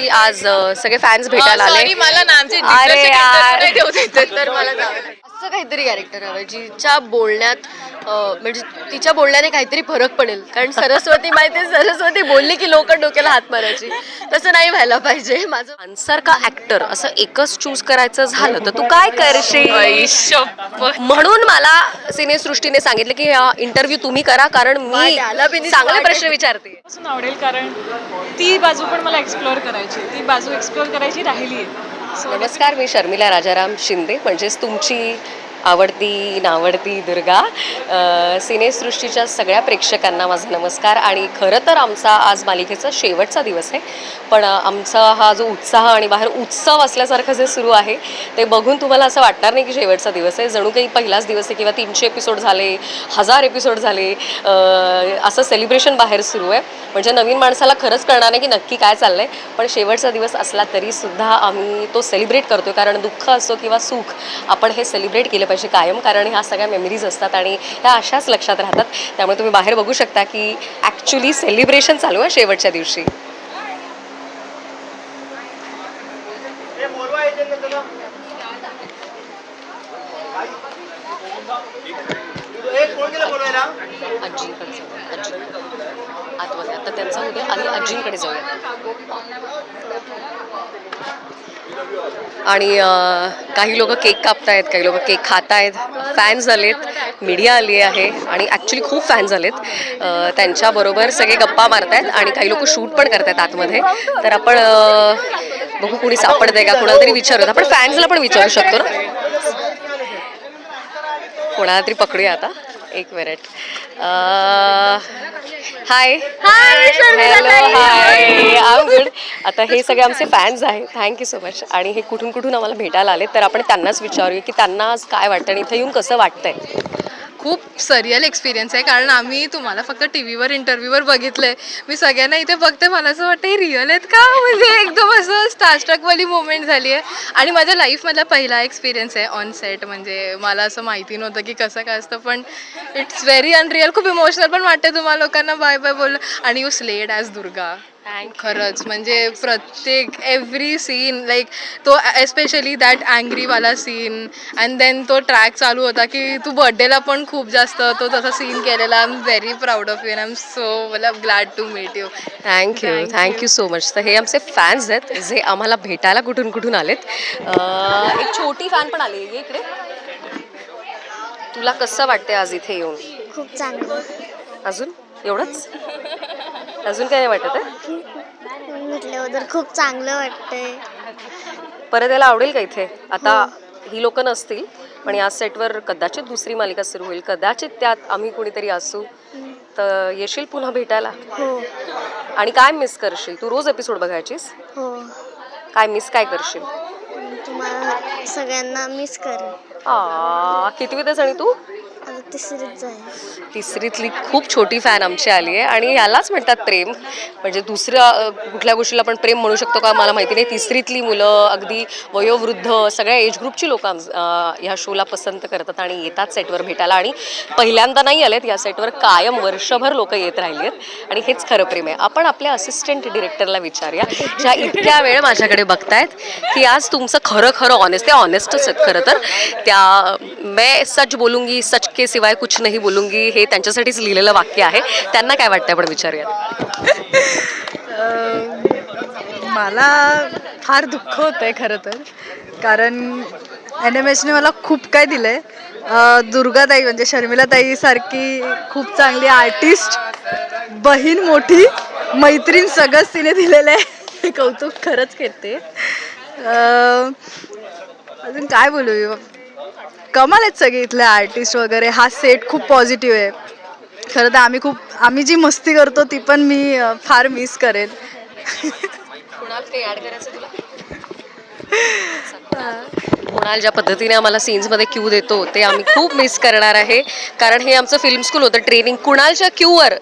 की आज अ, सगळे फॅन्स भेटायला आले मला ना आमचे अरे यार. interview नाही देऊ देत. तर मला जावं लागेल. काहीतरी कॅरेक्टर हवं जिच्या बोलण्यात म्हणजे तिच्या बोलण्याने काहीतरी फरक पडेल. कारण सरस्वती माहिती सरस्वती बोलली की लोक डोक्याला हात मारायची. तसं नाही व्हायला पाहिजे. माझं आन्सर का ऍक्टर असं एकच चूज करायचं झालं तर तू काय करशील. म्हणून मला सिनेसृष्टीने सांगितलं की हा इंटरव्ह्यू तुम्ही करा कारण मी चांगले प्रश्न विचारते. आवडेल कारण ती बाजू पण मला एक्सप्लोअर करायची ती बाजू एक्सप्लोअर करायची राहिली आहे नमस्कार मी शर्मिला राजाराम शिंदे म्हणजेच तुमची आवडती नावडती दुर्गा सिनेसृष्टीच्या सगळ्या प्रेक्षकांना माझा नमस्कार. आणि खरं तर आमचा आज मालिकेचा शेवटचा दिवस आहे. पण आमचा हा जो उत्साह आणि बाहेर उत्सव असल्यासारखं जे सुरू आहे ते बघून तुम्हाला असं वाटणार नाही की शेवटचा दिवस आहे. जणू काही पहिलाच दिवस आहे किंवा तीनशे एपिसोड झाले हजार एपिसोड झाले असं सेलिब्रेशन बाहेर सुरू आहे. म्हणजे नवीन माणसाला खरंच कळणार नाही की नक्की काय चाललं आहे पण शेवटचा दिवस असला तरीसुद्धा आम्ही तो सेलिब्रेट करतो कारण दुःख असो किंवा सुख आपण हे सेलिब्रेट केलं पाहिजे कायम कारण ह्या सगळ्या मेमरीज असतात आणि ह्या अशाच लक्षात राहतात. त्यामुळे तुम्ही बाहेर बघू शकता की ॲक्च्युली सेलिब्रेशन चालू आहे शेवटच्या दिवशी आजींकडे जाऊया आजी आतमध्ये आता त्यांचा उद्या आधी आजींकडे जाऊया आणि काही लोक केक कापतायत काही लोक केक खात आहेत फॅन्स आलेत मीडिया आली आहे आणि ॲक्च्युली खूप फॅन्स आलेत. त्यांच्याबरोबर सगळे गप्पा मारतायत आणि काही लोक शूट पण करतायत आतमध्ये. तर आपण बघू कुणी सापडतंय का? कुणाला तरी विचारूयात. आपण फॅन्सला पण विचारू शकतो ना? कोणाला तरी पकडूया आता. एक minute. Hi hello high I'm good आता हे सगळे आमचे फॅन्स आहेत. थँक्यू सो मच आणि हे कुठून कुठून आम्हाला भेटायला आले तर आपण त्यांनाच विचारूया की त्यांना आज काय वाटतं आणि इथे येऊन कसं वाटतंय. खूप सरियल एक्सपिरियन्स आहे. कारण आम्ही तुम्हाला फक्त टी व्हीवर इंटरव्ह्यूवर बघितलंय. मी सगळ्यांना इथे बघते. मला असं वाटतं हे रिअल आहेत का? म्हणजे एकदम असं स्टारस्ट्रकवाली मुवमेंट झाली आहे. आणि माझ्या लाईफमधला पहिला एक्सपिरियन्स आहे ऑन सेट म्हणजे मला असं माहिती नव्हतं की कसं काय असतं. पण इट्स व्हेरी अनरिअल खूप इमोशनल पण वाटते तुम्हाला लोकांना. बाय बाय बोललं आणि यू स्लेड ॲज दुर्गा. खरंच. म्हणजे प्रत्येक एव्हरी सीन लाईक तो एस्पेशली दॅट अँग्रीवाला सीन अँड देन तो ट्रॅक चालू होता की तू बर्थडेला पण खूप जास्त तो तसा सीन केलेला. I am very proud of you I am so मला glad to meet you thank you thank you so much तर हे आमचे फॅन्स आहेत. जे आम्हाला भेटायला कुठून कुठून आलेत. एक छोटी फॅन पण आली आहे इकडे. तुला कसं वाटते आज इथे येऊन? खूप चांगलं. अजून? एवढंच? अजून काय नाही वाटत आहे? म्हटल्याबद्दल खूप चांगलं वाटतंय. परत यायला आवडेल का इथे? आता ही. लोक नसतील पण या सेटवर कदाचित दुसरी मालिका सुरू होईल. कदाचित त्यात आम्ही कुणीतरी असू. तर येशील पुन्हा भेटायला? हो. आणि काय मिस करशील? तू रोज एपिसोड बघायचीस? हो. काय मिस काय करशील? तुम्हाला सगळ्यांना मिस करेन. आ कितवीत आहेस आणि तू? तिसरीच आहे तिसरीतली खूप छोटी फॅन आमची आली आहे आणि यालाच म्हणतात प्रेम. म्हणजे दुसऱ्या अ, कुठल्या गोष्टीला आपण प्रेम म्हणू शकतो का मला माहिती नाही. तिसरीतली मुलं अगदी वयोवृद्ध सगळ्या एज ग्रुपची लोक ह्या शोला पसंत करतात आणि येतात सेटवर भेटायला. आणि पहिल्यांदा नाही आलेत या सेटवर कायम वर्षभर लोक येत राहिली आहेत. आणि हेच खरं प्रेम आहे. आपण आपल्या असिस्टंट डिरेक्टरला विचारूया ज्या इतक्या वेळ माझ्याकडे बघतायत की आज तुमचं खरं खरं ऑनेस्ट ते ऑनेस्टच आहेत खरं तर. त्या मैं सच बोलूंगी सच के शिवाय कुछ नाही बोलूंगी. हे त्यांच्यासाठीच लिहिलेलं वाक्य आहे. त्यांना काय वाटतं आपण विचारूयात? मला फार दुःख होतं आहे खरं तर. कारण एन एम एचने मला खूप काय दिलं आहे दुर्गाताई म्हणजे शर्मिलाताई सारखी खूप चांगली आर्टिस्ट बहीण मोठी मैत्रीण सगळंच तिने दिलेलं आहे. कौतुक खरंच करते. अजून काय बोलू? कमाल आहेत सगळे इथले आर्टिस्ट वगैरे. हा सेट खूप पॉझिटिव्ह आहे. खरं तर आम्ही खूप आम्ही जी मस्ती करतो ती पण मी अं, फार मिस करेन कुणाल ते ऍड करायचं तुला? कुणाल ज्या पद्धतीने आम्हाला सीन्समध्ये क्यू देतो ते आम्ही खूप मिस करणार आहे. कारण हे आमचं फिल्म स्कूल होतं ट्रेनिंग कुणालच्या क्यूवर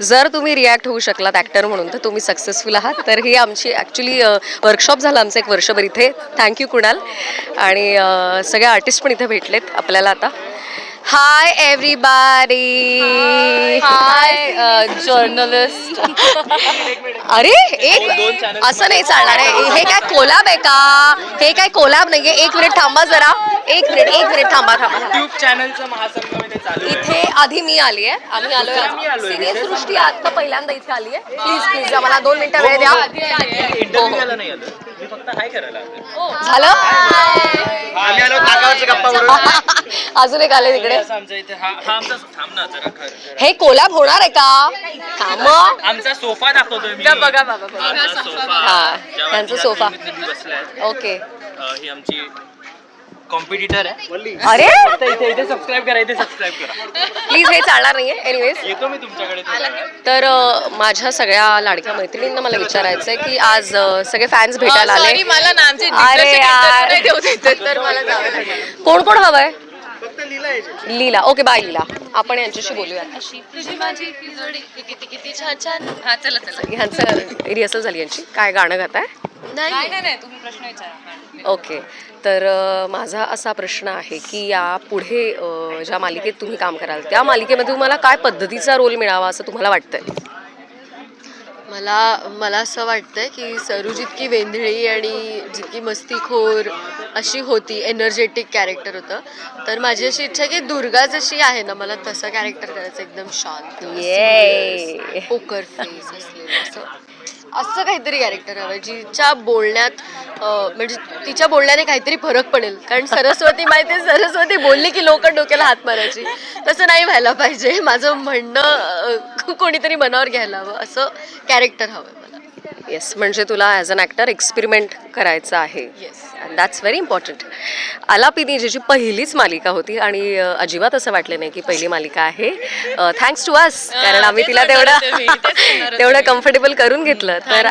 जर तुम्ही रिॲक्ट होऊ शकलात ॲक्टर म्हणून तर तुम्ही सक्सेसफुल आहात. तर ही आमची ॲक्च्युली वर्कशॉप झाला आमचं एक वर्षभर इथे. Thank you Kunal. आणि सगळ्या सगळे आर्टिस्ट पण इथे भेटलेत. आपल्याला आता हाय एव्हरीबाडी हाय जर्नलिस्ट अरे एक असं नाही चालणार आहे. हे काय कोलाब आहे का? हे काय कोलाब नाहीये. एक मिनिट थांबा जरा. एक मिनिट एक मिनिट थांबा थांबा. युट्यूब चॅनलचं महासंगम इथे चालू आहे. इथे आधी मी आली आहे. आम्ही मी आलोय आलोय. सिनेसृष्टी आता पहिल्यांदा इथे आली आहे. प्लीज प्लीज मला दोन मिनिटं वेळ द्या. इंटरव्ह्यू द्यायला नाही आलो. हाय करायला. झालं आम्ही आलो गप्पा. अजून एक आले तिकडे इथे हा हा आमचा थांब ना जरा खरं खरं. हे कोलाब होणार आहे का थांब आमचा सोफा दाखवतोय मी बघा बाबा, बघा. आमचा सोफा हा, ज्यावरती त्यांचा या सोफा. ओके अं, ही आमची कॉम्पिटिटर आहे. अरे? इथे इथे सबस्क्राईब करा इथे सबस्क्राईब करा. प्लीज हे चालणार नाहीये. एनिवेज येतो मी तुमच्याकडे थोड्या वेळात. तर अ, माझ्या सगळ्या लाडक्या मैत्रिणींना मला विचारायचंय की आज अ, सगळे फॅन्स भेटायला सॉरी आले. मला ना आमचे अरे यार. interview नाही देऊ देत, तर मला जावं लागेल. कोण कोण हवंय? लीला ओके बाय लीला आपण यांच्याशी बोलूया तुझी माझी जोडी किती किती छान छान. चला चला. ह्यांचं रिहर्सल झाली यांची. काय गाणं गाताय? नाही नाही नाही. तुम्ही प्रश्न विचारा. ओके तर माझा असा प्रश्न आहे की या पुढे ज्या मालिकेत तुम्ही काम कराल त्या मालिकेमध्ये तुम्हाला काय पद्धतीचा रोल मिळावा असं तुम्हाला वाटतंय? मला मला असं वाटतंय की सरू जितकी वेंधळी आणि जितकी मस्तीखोर अशी होती एनर्जेटिक कॅरेक्टर होतं तर माझी अशी इच्छा आहे की दुर्गा जशी आहे ना मला तसं कॅरेक्टर करायचं एकदम शांत. पोकर फेस असलेलं असं असं काहीतरी कॅरेक्टर हवं जिच्या बोलण्यात म्हणजे तिच्या बोलण्याने काहीतरी फरक पडेल. कारण सरस्वती माहिती आहे सरस्वती बोलली की लोक डोक्याला हात मारायची. तसं नाही व्हायला पाहिजे. माझं म्हणणं कोणीतरी मनावर घ्यायला हवं. असं कॅरेक्टर हवं येस म्हणजे तुला ॲज अन ॲक्टर एक्सपेरिमेंट करायचं आहे. Yes and that's very important Alapini ज्याची पहिलीच मालिका होती आणि अ, अजिबात असं वाटलं नाही की पहिली मालिका आहे. थँक्स टू अस कारण आम्ही तिला तेवढं तेवढं कम्फर्टेबल करून घेतलं. तर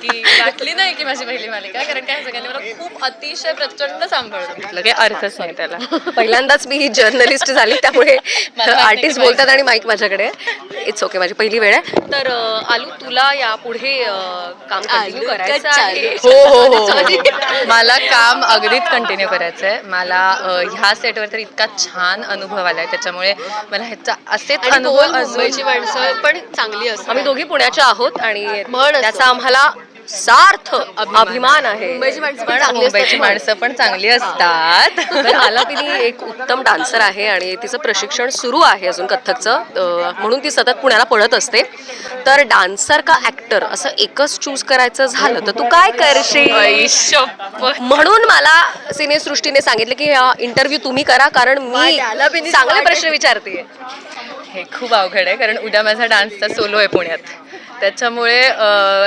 की वाटली नाही की माझी पहिली मालिका कारण काय सगळ्यांनी मला खूप अतिशय प्रचंड सांभाळलं काही अर्थच नाही त्याला? पहिल्यांदाच मी ही जर्नलिस्ट झाली त्यामुळे मला आर्टिस्ट बोलतात आणि माईक माझ्याकडे. इट्स ओके माझी पहिली वेळ आहे. तर अ, आलू तुला या पुढे अ, काम कंटिन्यू आलू करायचं आहे. आलू. हो हो हो. मला काम अगदीच कंटिन्यू करायचं आहे. मला ह्या सेटवर तर इतका छान अनुभव आलाय. त्याच्यामुळे मला ह्याचा असेच अनुभव मुंबईची माणसं पण चांगली असतात. आम्ही दोघी पुण्याच्या आहोत आणि. त्याचा आम्हाला सार्थ अभिमान. आहे. मुंबईची माणसं पण चांगली असतात. तर आलापिनी एक उत्तम डान्सर आहे आणि तिचं प्रशिक्षण सुरू आहे अजून कथ्थकचं. म्हणून ती सतत पुण्याला पडत असते. तर डान्सर का ऍक्टर असं एकच चूज करायचं झालं तर तू काय करशील. म्हणून मला सिनेसृष्टीने सांगितलं की हा इंटरव्ह्यू तुम्ही करा कारण मी चांगले प्रश्न विचारते. हे खूप अवघड आहे कारण उद्या माझा डान्सचा सोलो आहे पुण्यात. त्याच्यामुळे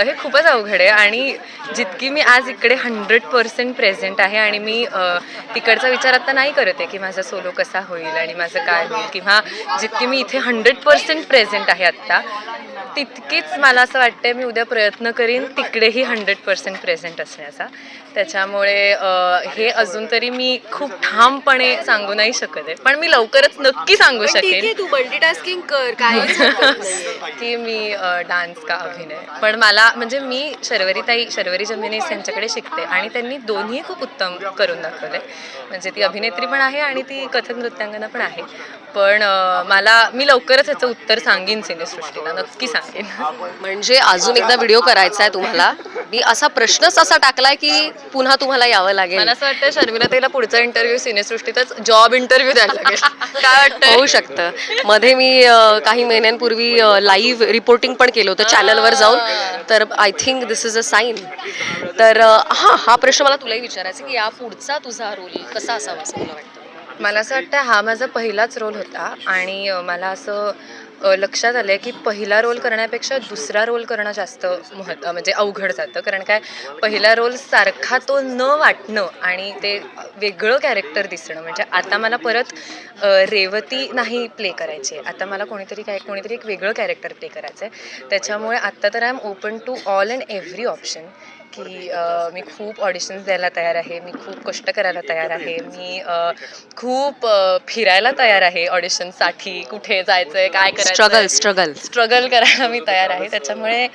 हे खूपच अवघड आहे आणि जितकी मी आज इकडे हंड्रेड पर्सेंट प्रेझेंट आहे आणि मी तिकडचा विचार आता नाही करत आहे की माझा सोलो कसा होईल आणि माझं काय होईल किंवा जितकी मी इथे हंड्रेड पर्सेंट प्रेझेंट आहे आत्ता तितकीच मला असं वाटतं मी उद्या प्रयत्न करीन तिकडेही हंड्रेड पर्सेंट प्रेझेंट असण्याचा. त्याच्यामुळे हे अजून तरी मी खूप ठामपणे सांगू नाही शकत आहे. पण मी लवकरच नक्की सांगू शकेन. आहे तू मल्टीटास्किंग कर नाहीये. की मी डान्स का अभिनय. पण मला म्हणजे मी शर्वरीताई शर्वरी जमिनीस यांच्याकडे शिकते आणि त्यांनी दोन्ही खूप उत्तम करून दाखवले. म्हणजे ती अभिनेत्री पण आहे आणि ती कथक नृत्यांगना पण आहे. पण मला मी लवकरच ह्याचं उत्तर सांगेन सिनेसृष्टीला नक्की सांगेन. म्हणजे अजून एकदा व्हिडिओ करायचा आहे तुम्हाला. मी असा प्रश्नच असा टाकलाय की पुन्हा तुम्हाला यावं लागेल. मला असं वाटतं शर्मिला ताईला पुढचा इंटरव्ह्यू सिनेसृष्टीतच जॉब इंटरव्ह्यू द्यायला लागेल. काय वाटतंय? होऊ शकतं. मध्ये मी अ, काही महिन्यांपूर्वी लाईव्ह रिपोर्टिंग पण केलं होतं चॅनलवर जाऊन. तर I think this is a sign तर अ, हा हा प्रश्न मला तुलाही विचारायचा की या पुढचा तुझा रोल कसा असावा असं तुला वाटतं? मला असं वाटतं हा माझा पहिलाच रोल होता आणि अ, मला असं लक्षात आलं आहे की पहिला रोल करण्यापेक्षा दुसरा रोल करणं जास्त महत्त्व म्हणजे अवघड जातं. कारण काय? पहिला रोल सारखा तो न वाटणं आणि ते वेगळं कॅरेक्टर दिसणं. म्हणजे आता मला परत रेवती नाही प्ले करायची आहे. आता मला कोणीतरी काय कोणीतरी एक वेगळं कॅरेक्टर प्ले करायचं आहे त्याच्यामुळे आत्ता तर I am open to all and every option की मी खूप ऑडिशन्स द्यायला तयार आहे मी खूप कष्ट करायला तयार आहे मी खूप फिरायला तयार आहे ऑडिशनसाठी कुठे जायचंय काय स्ट्रगल करायचं स्ट्रगल स्ट्रगल करायला मी तयार आहे. त्याच्यामुळे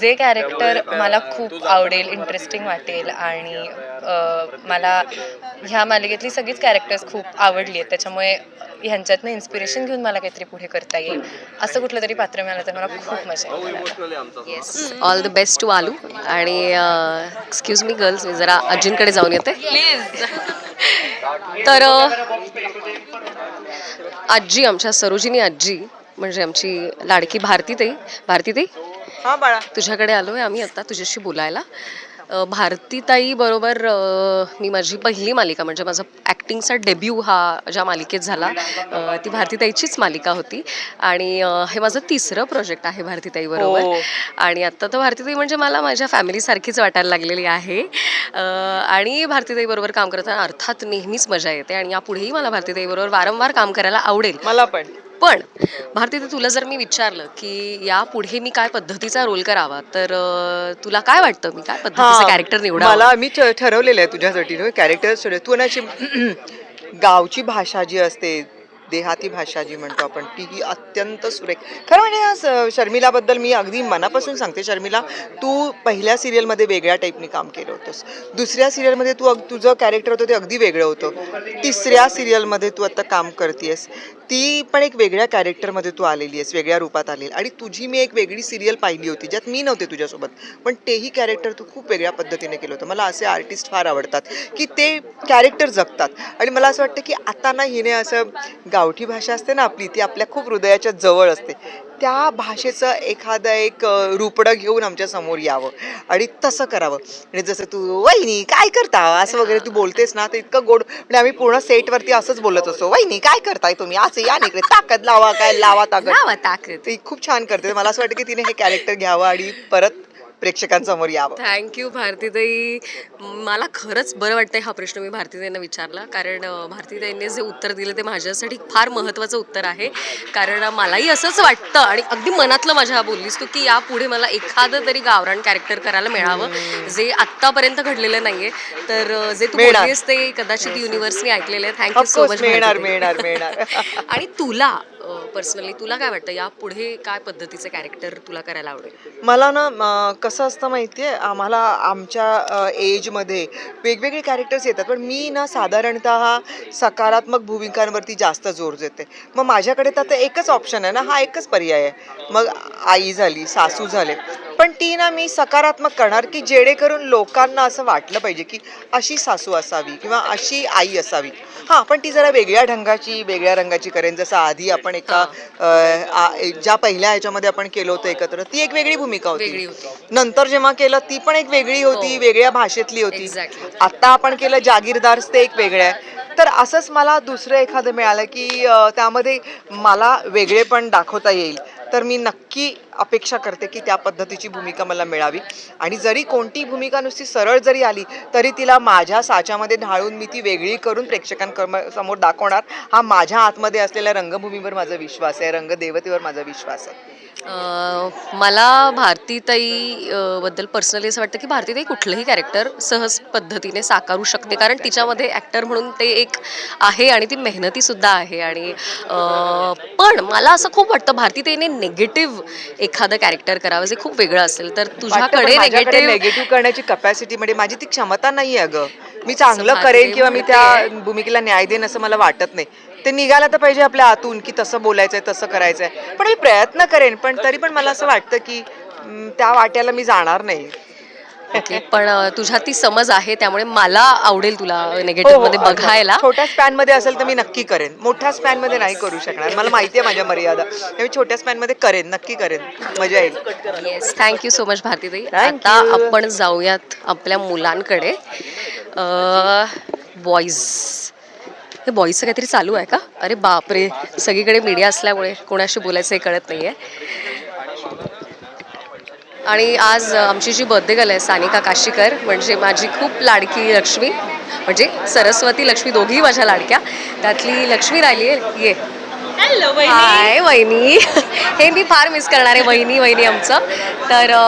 जे कॅरेक्टर मला खूप आवडेल इंटरेस्टिंग वाटेल आणि मला ह्या मालिकेतली सगळीच कॅरेक्टर्स खूप आवडली आहेत. त्याच्यामुळे ह्यांच्यातनं इन्स्पिरेशन घेऊन मला काहीतरी पुढे करता येईल. असं कुठलं तरी पात्र मिळालं तर मला खूप मजा येईल. Yes all the best to आलू. आणि एक्सक्यूज मी गर्ल्स मी जरा आजींकडे जाऊन येते. प्लीज तर आजी आमच्या सरोजिनी आजी म्हणजे आमची लाडकी भारतीताई भारतीताई? हा बाळा. तुझ्याकडे आलो आहे आम्ही आता तुझ्याशी बोलायला. अ, भारतीताई बरोबर अ, मी माझी पहिली मालिका म्हणजे माझा ॲक्टिंगचा डेब्यू हा ज्या मालिकेत झाला ती भारतीताईचीच मालिका होती. आणि हे माझं तिसरं प्रोजेक्ट आहे भारतीताई बरोबर. हो. आणि आत्ता तर भारतीताई म्हणजे मला माझ्या फॅमिलीसारखीच वाटायला लागलेली आहे. आणि भारतीताई बरोबर काम करताना अर्थात नेहमीच मजा येते. आणि यापुढेही मला भारतीताई बरोबर वारंवार काम करायला आवडेल. मला पण. पण भारती ते तुला जर मी विचारलं की यापुढे मी काय पद्धतीचा रोल करावा तर तुला काय वाटतं? मी काय पद्धतीचं कॅरेक्टर निवडावं? मला मी ठरवलेलं आहे तुझ्यासाठी कॅरेक्टर तू ना गावची भाषा जी असते देहाती भाषा जी म्हणतो आपण ती ही अत्यंत सुरेख. खरं म्हणजे या शर्मिलाबद्दल मी अगदी मनापासून सांगते. शर्मिला तू पहिल्या सिरियलमध्ये वेगळ्या टाईपनी काम केलं होतंस. दुसऱ्या सिरियलमध्ये तू अग तुझं कॅरेक्टर होतं ते अगदी वेगळं होतं. तिसऱ्या सिरियलमध्ये तू आता काम करतेस ती पण एक वेगळ्या कॅरेक्टरमध्ये तू आलेली आहेस वेगळ्या रूपात आलेली आणि तुझी मी एक वेगळी सिरियल पाहिली होती ज्यात मी नव्हते तुझ्यासोबत. पण तेही कॅरेक्टर तू खूप वेगळ्या पद्धतीने केलं होतं. मला असे आर्टिस्ट फार आवडतात की ते कॅरेक्टर जगतात. आणि मला असं वाटतं की आता ना हिने असं गावठी भाषा असते ना आपली ती आपल्या खूप हृदयाच्या जवळ असते. त्या भाषेचं एखादं एक रूपडं रुपडं घेऊन आमच्यासमोर यावं आणि तसं करावं. आणि जसं तू वहिनी काय करता? असं वगैरे तू बोलतेस ना तर इतकं गोड म्हणजे आम्ही पूर्ण सेटवरती असंच बोलत असतो वहिनी काय करताय तुम्ही? असं या इकडे ताकद लावा काय लावा ताकद. लावा ताकद. ती खूप छान करते. मला असं वाटतं की तिने हे कॅरेक्टर घ्यावं आणि परत प्रेक्षकांसमोर यावं. थँक्यू भारतीताई. मला खरंच बरं वाटतंय हा प्रश्न मी भारतीताईंना विचारला. कारण भारतीताईंनी जे उत्तर दिलं ते माझ्यासाठी फार महत्त्वाचं उत्तर आहे. कारण मलाही असंच वाटतं आणि अगदी मनातलं माझ्या बोललीस तू की यापुढे मला एखादं तरी गावरान कॅरेक्टर करायला मिळावं जे आत्तापर्यंत घडलेलं नाहीये. तर जे तू. बोललीस ते कदाचित युनिव्हर्सने ऐकलेले आहे. थँक्यू सो मच मिळणार मिळणार मिळणार. आणि तुला पर्सनली तुला काय वाटतं? या पुढे काय पद्धतीचं कॅरेक्टर तुला करायला आवडेल? मला ना कसं असतं माहिती आहे आम्हाला आमच्या एजमध्ये वेगवेगळे कॅरेक्टर्स येतात. पण मी ना साधारणतः सकारात्मक भूमिकांवरती जास्त जोर देते. मग माझ्याकडे तर आता एकच ऑप्शन आहे ना हा एकच पर्याय आहे. मग आई झाली सासू झाले. पण ती ना मी सकारात्मक करणार की जेणेकरून लोकांना असं वाटलं पाहिजे की अशी सासू असावी किंवा अशी आई असावी. हां पण ती जरा वेगळ्या ढंगाची वेगळ्या रंगाची करेन. जसं आधी आपण एका ज्या पहिल्या ह्याच्यामध्ये आपण केलं होतं एकत्र ती एक वेगळी भूमिका वेगळी होती. होती. नंतर जेव्हा केलं ती पण एक वेगळी होती हो. वेगळ्या भाषेतली होती. Exactly. आता आपण केलं जागीरदार ते एक वेगळं आहे. तर असंच मला दुसरं एखादं मिळालं की त्यामध्ये मला वेगळेपण दाखवता येईल. तर मी नक्की अपेक्षा करते की त्या पद्धतीची भूमिका मला मिळावी. आणि जरी कोणती भूमिका नुसती सरळ जरी आली तरी तिला माझ्या साच्यामध्ये ढाळून मी ती वेगळी करून प्रेक्षकांकम समोर दाखवणार. हा माझ्या आतमध्ये असलेल्या रंगभूमीवर माझा विश्वास आहे. रंगदेवतेवर माझा विश्वास आहे. मला भारतीताई बद्दल पर्सनली असं वाटतं की भारतीताई कुठलंही कॅरेक्टर सहज पद्धतीने साकारू शकते. कारण तिच्यामध्ये ॲक्टर म्हणून ते एक आहे आणि ती मेहनती सुद्धा आहे. आणि पण मला असं खूप वाटतं भारतीताईने नेगेटिव्ह एखादं कॅरेक्टर करावं जे खूप वेगळं असेल. तर तुझ्याकडे नेगेटिव्ह नेगेटिव्ह करण्याची कपॅसिटी म्हणजे माझी ती क्षमता नाही आहे ग मी चांगलं करेन किंवा मी त्या भूमिकेला न्याय देईन असं मला वाटत नाही. ते निघायला तर पाहिजे आपल्या आतून की तसं बोलायचंय तसं करायचंय. पण मी प्रयत्न करेन पण तरी पण मला असं वाटतं की त्या वाट्याला मी जाणार नाही. पण अं, तुझ्यात ती समज आहे त्यामुळे मला आवडेल तुला हो, नेगेटिव्ह हो, मध्ये अर्थात. बघायला. छोट्या स्पॅनमध्ये असेल तर मी नक्की करेन. मोठ्या स्पॅनमध्ये नाही करू शकणार. मला माहिती आहे माझ्या मर्यादा. मी छोट्या स्पॅनमध्ये करेन नक्की करेन. मजा येईल. Yes thank you so much भारतीताई. आता. आपण जाऊयात आपल्या मुलांकडे. बॉईज हे बॉईजचं काहीतरी चालू आहे का? अरे बापरे सगळीकडे मीडिया असल्यामुळे कोणाशी बोलायचं हे कळत नाहीये. आणि आज आमची जी बर्थडे गर्ल आहे सानिका काशीकर म्हणजे माझी खूप लाडकी लक्ष्मी म्हणजे सरस्वती लक्ष्मी दोघी माझ्या लाडक्या. त्यातली लक्ष्मी राहिली आहे ये. हॅलो हाय वहिनी. हे मी फार मिस करणार आहे वहिनी वहिनी आमचं. तर अ,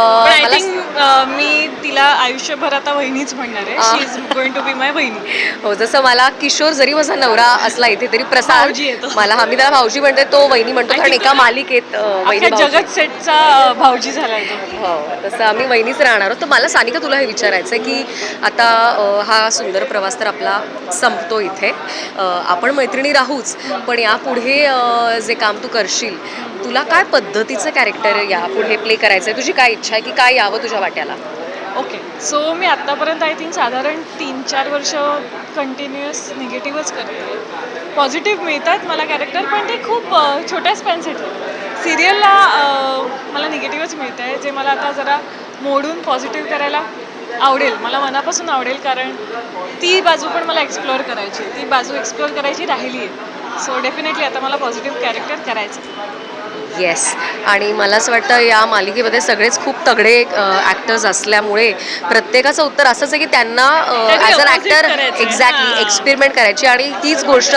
मला मी तिला आयुष्यभर आता वहिनीच म्हणणार आहे. She is going to be my वहिनी. हो जसं मला किशोर जरी माझा नवरा असला इथे तरी प्रसाद भाऊजी. मला आम्ही त्याला भाऊजी म्हणते तो वहिनी म्हणतो कारण एका मालिकेत अं, वहिनी अख्ख्या भाऊजी. जगत सेटचा अं, भाऊजी झालाय तो. हो तसं आम्ही वहिनीच राहणार आहोत. तर मला सानिका तुला हे विचारायचं आहे की आता अ, हा सुंदर प्रवास तर आपला संपतो इथे. अ, आपण मैत्रिणी राहूच पण यापुढे अ, जे काम तू करशील तुला काय पद्धतीचं कॅरेक्टर या पुढे प्ले करायचं आहे तुझी काय इच्छा आहे की काय यावं तुझ्या वाट्याला? ओके सो मी आत्तापर्यंत आय थिंक साधारण तीन चार वर्ष कंटिन्युअस निगेटिव्हच करते. पॉझिटिव्ह मिळतात मला कॅरेक्टर पण ते खूप छोट्या स्पॅनसाठी सिरियलला मला निगेटिव्हच मिळतं आहे जे मला आता जरा मोडून पॉझिटिव्ह करायला आवडेल. मला मनापासून आवडेल कारण ती बाजू पण मला एक्सप्लोअर करायची ती बाजू एक्सप्लोअर करायची राहिली आहे सो डेफिनेटली आता मला पॉझिटिव्ह कॅरेक्टर करायचं. येस आणि मला असं वाटतं या मालिकेमध्ये सगळेच खूप तगडे ॲक्टर्स असल्यामुळे प्रत्येकाचं उत्तर असंच आहे की त्यांना as an actor. Exactly. Experiment करायची आणि तीच गोष्ट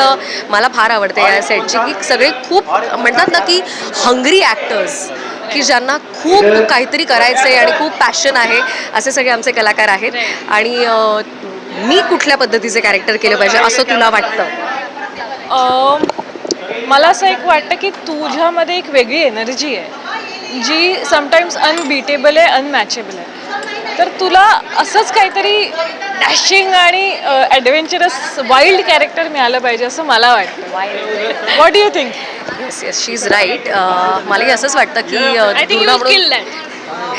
मला फार आवडते या सेटची की सगळे खूप म्हणतात ना की हंग्री ॲक्टर्स की ज्यांना खूप काहीतरी करायचं आहे आणि खूप पॅशन आहे असे सगळे आमचे कलाकार आहेत आणि मी कुठल्या पद्धतीचे कॅरेक्टर केलं पाहिजे असं तुला वाटतं मला असं एक वाटतं की तुझ्यामध्ये एक वेगळी एनर्जी आहे जी समटाईम्स अनबीटेबल आहे अनमॅचेबल आहे. तर तुला असंच काहीतरी डॅशिंग आणि ॲडव्हेंचरस वाईल्ड कॅरेक्टर मिळालं पाहिजे असं मला वाटतं. What do you think yes yes she is right मलाही असंच वाटतं की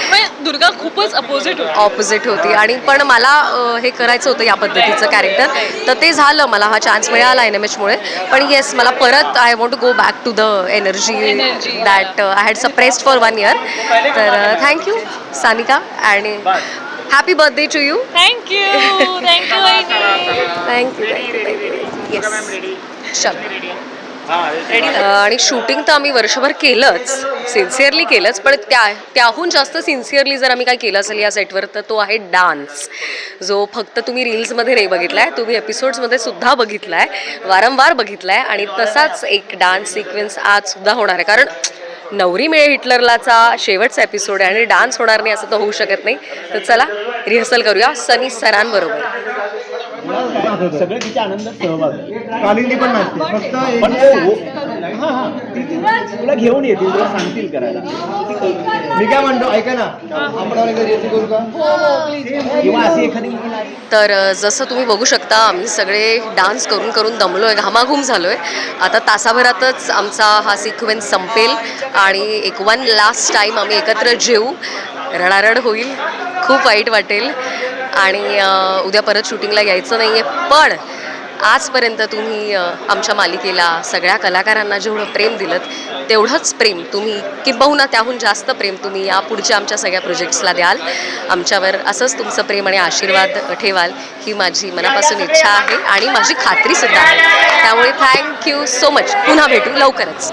थिंक दुर्गा खूपच अपोजिट होती. ऑपोजिट होती. आणि पण मला अ, हे करायचं होतं या पद्धतीचं कॅरेक्टर तर ते झालं. मला हा चान्स मिळाला एन एम एचमुळे पण येस मला परत I want to go back to the energy Energy. That I had suppressed for one year तर थँक्यू सानिका आणि happy birthday to you thank you thank you thank you thank you yes चल आणि shooting तर आम्ही वर्षभर केलंच. Sincerely केलंच. पण त्या त्याहून जास्त सिन्सिअरली जर आम्ही काय केलं असेल या सेटवर तर तो आहे डान्स जो फक्त तुम्ही रील्समध्ये नाही बघितला आहे तुम्ही एपिसोड्समध्ये सुद्धा बघितला आहे वारंवार बघितला आहे आणि तसाच एक डान्स सिक्वेन्स आज सुद्धा होणार आहे. कारण नवरी मिळे हिटलरलाचा शेवटचा एपिसोड आहे आणि डान्स होणार नाही असं तर होऊ शकत नाही. तर चला रिहर्सल करूया. सनी सरांबरोबर. सगळे तिचे आनंदात सहभाग. आहे. कालिंदी पण नाचते. फक्त पण हो- हा हा. तुला घेऊन येतील तुला सांगतील करायला. मी काय म्हणतो ऐका ना. आपण करू का? किंवा अशी एखादी. तर जसं तुम्ही बघू शकता आम्ही सगळे डान्स करून करून दमलो आहे घामाघूम झालो आहे आता तासाभरातच आमचा हा सिक्वेन्स संपेल आणि एक वन लास्ट टाईम आम्ही एकत्र जेऊ. रडारड होईल खूप वाईट वाटेल. आणि उद्या परत शूटिंगला यायचं नाही आहे पण आजपर्यंत तुम्ही आमच्या मालिकेला सगळ्या कलाकारांना जेवढं प्रेम दिलं तेवढंच प्रेम तुम्ही किंबहुना त्याहून जास्त प्रेम तुम्ही या पुढच्या आमच्या सगळ्या प्रोजेक्ट्सला द्याल. आमच्यावर असंच तुमचं प्रेम आणि आशीर्वाद ठेवाल ही माझी मनापासून इच्छा आहे आणि माझी खात्रीसुद्धा आहे. त्यामुळे थँक्यू सो मच पुन्हा भेटू लवकरच.